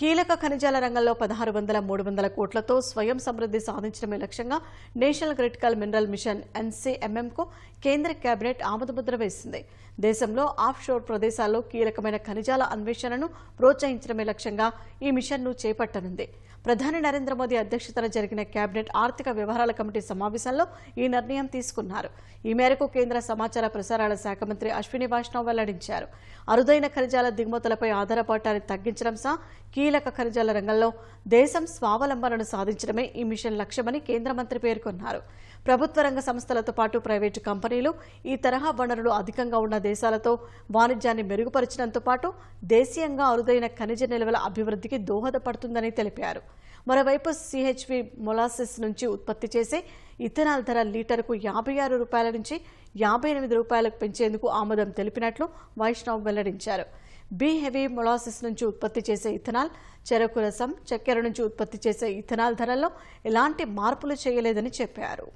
కీలక ఖనిజాల రంగంలో పదహారు వందల మూడు వందల కోట్లతో స్వయం సమృద్ధి సాధించడమే లక్ష్యంగా నేషనల్ క్రిటికల్ మినరల్ మిషన్ ఎన్సీఎంఎంకు కేంద్ర కేబినెట్ ఆమోదముద్ర వేసింది. దేశంలో ఆఫ్ షోర్ ప్రదేశాల్లో కీలకమైన ఖనిజాల అన్వేషణను ప్రోత్సహించడమే లక్ష్యంగా ఈ మిషన్ను చేపట్టనుంది. ప్రధాని నరేంద్ర మోదీ అధ్యక్షతన జరిగిన కేబినెట్ ఆర్థిక వ్యవహారాల కమిటీ సమావేశంలో ఈ నిర్ణయం తీసుకున్నారు. ఈ మేరకు కేంద్ర సమాచార ప్రసారాల శాఖ మంత్రి అశ్విని వైష్ణవ్ వెల్లడించారు. అరుదైన ఖనిజాల దిగుమతులపై ఆధారపడటాన్ని తగ్గించడం సహా కీలక ఖనిజాల రంగంలో దేశం స్వావలంబనను సాధించడమే ఈ మిషన్ లక్ష్యమని కేంద్ర మంత్రి పేర్కొన్నారు. ప్రభుత్వ రంగ సంస్థలతో పాటు ప్రైవేటు కంపెనీలు ఈ తరహా వనరులు అధికంగా ఉన్న దేశాలతో వాణిజ్యాన్ని మెరుగుపరచడంతో పాటు దేశీయంగా అరుదైన ఖనిజ నిల్వల అభివృద్ధికి దోహదపడుతుందని తెలిపారు. మరోవైపు సిహెచ్వి మొలాసిస్ నుంచి ఉత్పత్తి చేసే ఇథనాల్ ధర లీటర్కు యాభై ఆరు రూపాయల నుంచి యాభై ఎనిమిది రూపాయలకు పెంచేందుకు ఆమోదం తెలిపినట్లు వైష్ణవ్ వెల్లడించారు. బీ హెవీ మొలాసిస్ నుంచి ఉత్పత్తి చేసే ఇథనాల్ చెరకు రసం చక్కెర నుంచి ఉత్పత్తి చేసే ఇథనాల్ ధరల్లో ఎలాంటి మార్పులు చేయలేదని చెప్పారు.